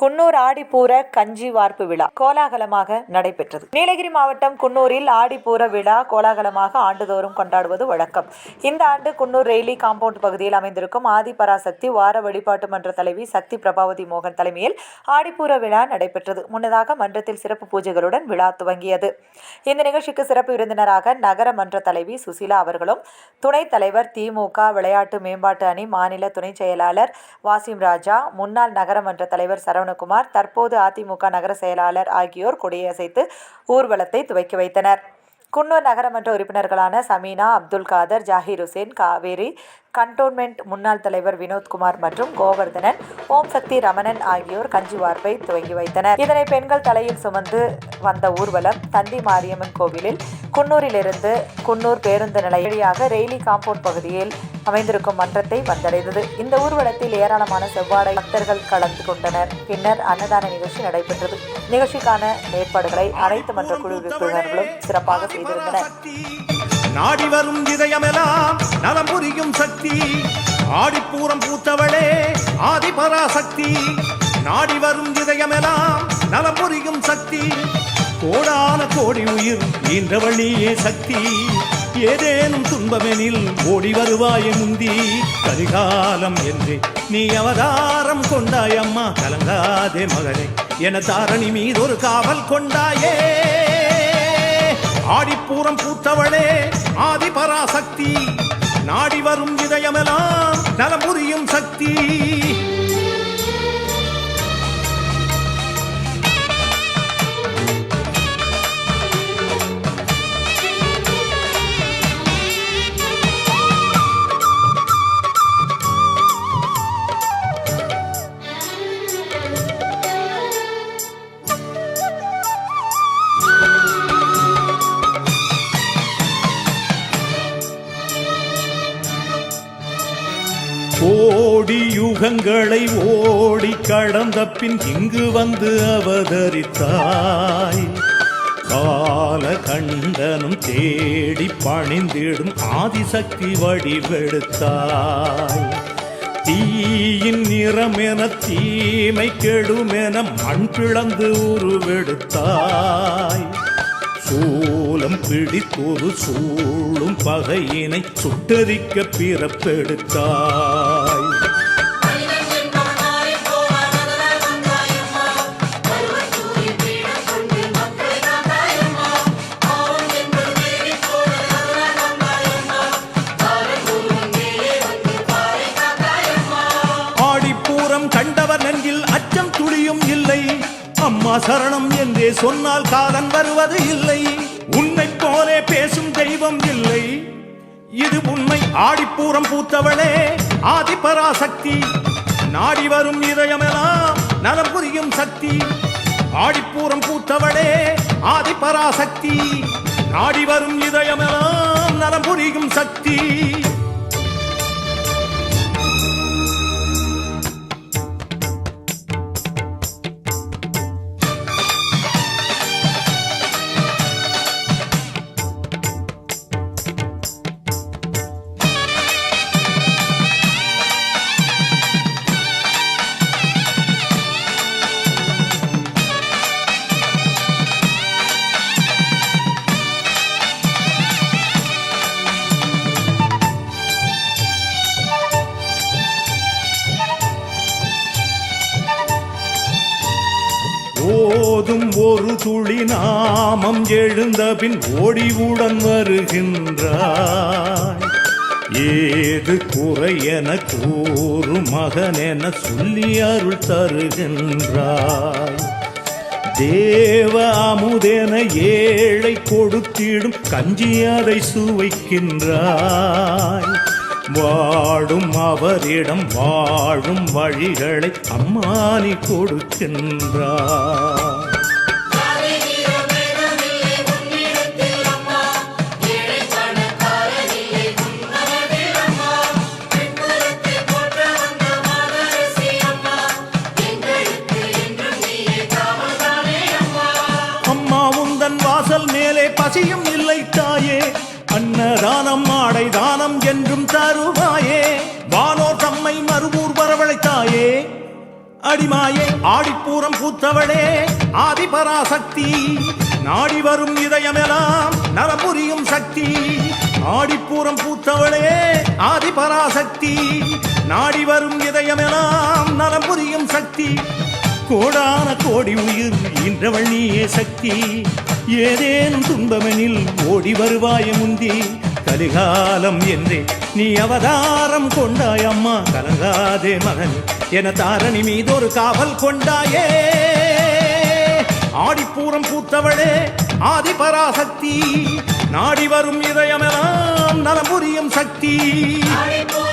குன்னூர் ஆடிப்பூர கஞ்சி வார்ப்பு விழா கோலாகலமாக நடைபெற்றது. நீலகிரி மாவட்டம் குன்னூரில் ஆடிப்பூர விழா கோலாகலமாக ஆண்டுதோறும் கொண்டாடுவது வழக்கம். இந்த ஆண்டு குன்னூர் ரெய்லி காம்பவுண்ட் பகுதியில் அமைந்திருக்கும் ஆதிபராசக்தி வார வழிபாட்டு மன்ற தலைவி சக்தி பிரபாவதி மோகன் தலைமையில் ஆடிப்பூர விழா நடைபெற்றது. முன்னதாக மன்றத்தில் சிறப்பு பூஜைகளுடன் விழா துவங்கியது. இந்த நிகழ்ச்சிக்கு சிறப்பு விருந்தினராக நகர மன்ற தலைவி சுசிலா அவர்களும் துணைத் தலைவர் திமுக விளையாட்டு மேம்பாட்டு அணி மாநில துணை செயலாளர் வாசிம் ராஜா முன்னாள் நகரமன்ற தலைவர் சரவண சரவணகுமார் தற்போது அதிமுக நகர செயலாளர் ஆகியோர் கொடியசைத்து ஊர்வலத்தை துவக்கி வைத்தனர். குன்னூர் நகரமன்ற உறுப்பினர்களான சமீனா அப்துல் காதர் ஜாகிர் ஹுசேன் காவேரி கண்டோன்மெண்ட் முன்னாள் தலைவர் வினோத்குமார் மற்றும் கோவர்தனன் ஓம் சக்தி ரமணன் ஆகியோர் கஞ்சி வார்ப்பை துவங்கி வைத்தனர். இதனை பெண்கள் தலையில் சுமந்து வந்த ஊர்வலம் தந்தி மாரியம்மன் கோவிலில் குன்னூரிலிருந்து குன்னூர் பேருந்து நிலைய வழியாக ரெய்லி காம்பவுண்ட் பகுதியில் அமைந்திருக்கும் மன்றத்தை வந்தடைந்தது. இந்த ஊர்வலத்தில் ஏராளமான செவ்வாடை பக்தர்கள் கலந்து கொண்டனர். பின்னர் அன்னதான நிகழ்ச்சி நடைபெற்றது. நிகழ்ச்சிக்கான ஏற்பாடுகளை அனைத்து மன்ற குழு உறுப்பினர்களும் சிறப்பாக செய்திருந்தனர். நாடி வரும் இதயமெல்லாம் நலம் புரியும் சக்தி. ஆடிப்பூரம் பூத்தவளே ஆதிபராசக்தி நாடி வரும் இதயமெல்லாம் நலம் புரியும் சக்தி. கோடான கோடி உயிர் ஈன்றவழியே சக்தி. ஏதேனும் துன்பமெனில் ஓடி வருவாயே முந்தி கரிகாலம் என்று. நீ அவதாரம் கொண்டாயம்மா கலங்காதே மகனே. என தாரணி மீது ஒரு காவல் கொண்டாயே. ஆடிப்பூரம் பூத்தவளே ஆதிபராசக்தி. நாடி வரும் இதயமெல்லாம் நலமுறியும் சக்தி. கோடி யுகங்களை ஓடி கடந்த பின் இங்கு வந்து அவதரித்தாய். கால கண்டனும் தேடி பணிந்திடும் ஆதிசக்தி வடிவெடுத்தாய். தீயின் நிறமென தீமை கெடுமென மண் பிளந்து உருவெடுத்தாய். சூலம் பிடித்தொரு சூழும் பகையினை சுட்டரிக்க பிறப்பெடுத்தாய். அம்மா சரணம் என்றே சொன்னால் காலன் வருவது இல்லை. உன்னை போலே பேசும் தெய்வம் இல்லை. இது உண்மை ஆடிப்பூரம் பூத்தவளே ஆதிபராசக்தி. நாடி வரும் இதயமெல்லாம் நலம் புரியும் சக்தி. ஆடிப்பூரம் பூத்தவளே ஆதிபராசக்தி. நாடி வரும் இதயமெல்லாம் நலம் புரியும் சக்தி. ஓதும் ஒரு துளி நாமம் எழுந்த பின் உடன் வருகின்றாய். ஏது குறை என கூறு மகன் என சொல்லி அருள் தருகின்றாய். தேவ அமுதென ஏழை கொடுத்திடும் கஞ்சி அதை சுவைக்கின்றாய். வாடும் அவரிடம் வாழும் வழிகளை அம்மானி கொடுக்கின்றார். என்றும் தருவாயே. வானோர் தம்மை மறுபூர் வரவழைத்தாயே. அடிமாயே ஆடிப்பூரம் பூத்தவளே. ஆதிபராசக்தி நாடி வரும் இதயமெல்லாம் நரபுரியும் சக்தி. ஆடிப்பூரம் பூத்தவளே ஆதிபராசக்தி நாடி வரும் இதயமெல்லாம் நரபுரியும் சக்தி. கோடான கோடி உயிர் இன்றவள் நீயே சக்தி. ஏதேனும் துன்பமெனில் ஓடி வருவாய முந்தி. கலிகாலம் என்றே நீ அவதாரம் கொண்டாய் அம்மா. கலங்காதே மகன். என தாரணி மீதொரு காவல் கொண்டாயே. ஆடிப்பூரம் பூத்தவளே ஆதிபராசக்தி நாடி வரும் இதயமெல்லாம் நலபுரியும் சக்தி. ஆடிப்பூரம்